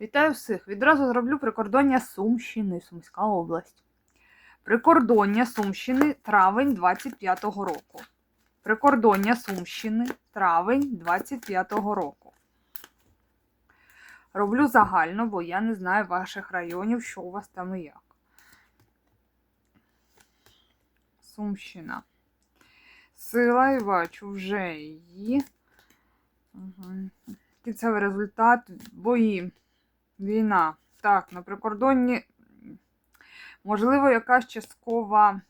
Вітаю всіх! Відразу зроблю прикордоння Сумщини, Сумська область. Прикордоння Сумщини, травень 25-го року. Прикордоння Сумщини, травень 25-го року. Роблю загально, бо я не знаю ваших районів, що у вас там і як. Сумщина. Сила і бачу вже її. Кінцевий результат бої. Війна. Так, на прикордонні, можливо, якась часткова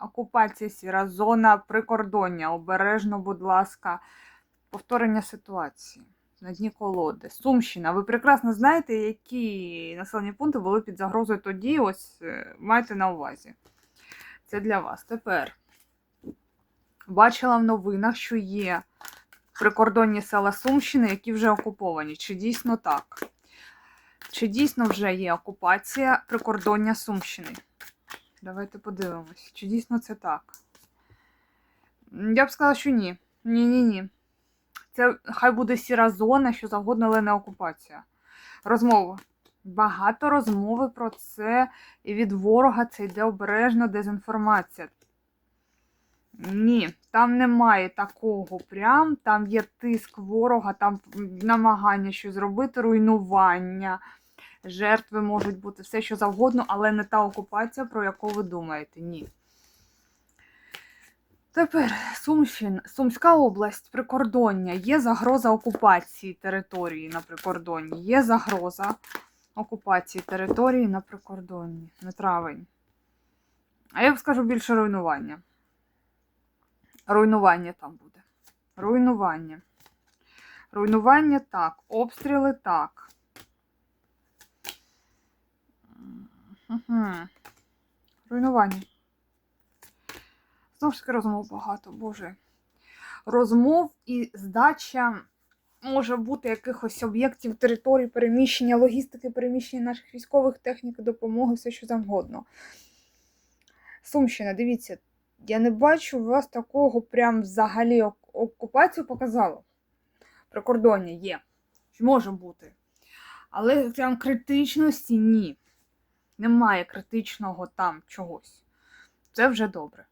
окупація сіра зона прикордоння. Обережно, будь ласка, повторення ситуації на дні колоди. Сумщина. Ви прекрасно знаєте, які населені пункти були під загрозою тоді. Ось е, майте на увазі. Це для вас. Тепер бачила в новинах, що є прикордонні села Сумщини, які вже окуповані. Чи дійсно так? Чи дійсно вже є окупація прикордоння Сумщини? Давайте подивимось, чи дійсно це так. Я б сказала, що ні. Ні-ні-ні. Це хай буде сіра зона, що завгодно, але не окупація. Розмова. Багато розмови про це, і від ворога це йде обережно дезінформація. Ні, там немає такого прям, там є тиск ворога, там намагання щось зробити, руйнування, жертви можуть бути все, що завгодно, але не та окупація, про яку ви думаєте. Ні. Тепер Сумщина, Сумська область, прикордоння. Є загроза окупації території на прикордонні. Є загроза окупації території на прикордонні. На травень. А я б скажу більше руйнування. Руйнування там буде. Руйнування. Руйнування так. Обстріли так. Угу. Руйнування. Знову ж таки розмов багато, боже. Розмов і здача може бути якихось об'єктів території переміщення, логістики переміщення наших військових техніки, допомоги, все що завгодно. Сумщина, дивіться, я не бачу у вас такого прям взагалі окупацію показало. Прикордоння є. Може бути. Але прям критичності ні. Немає критичного там чогось. Це вже добре.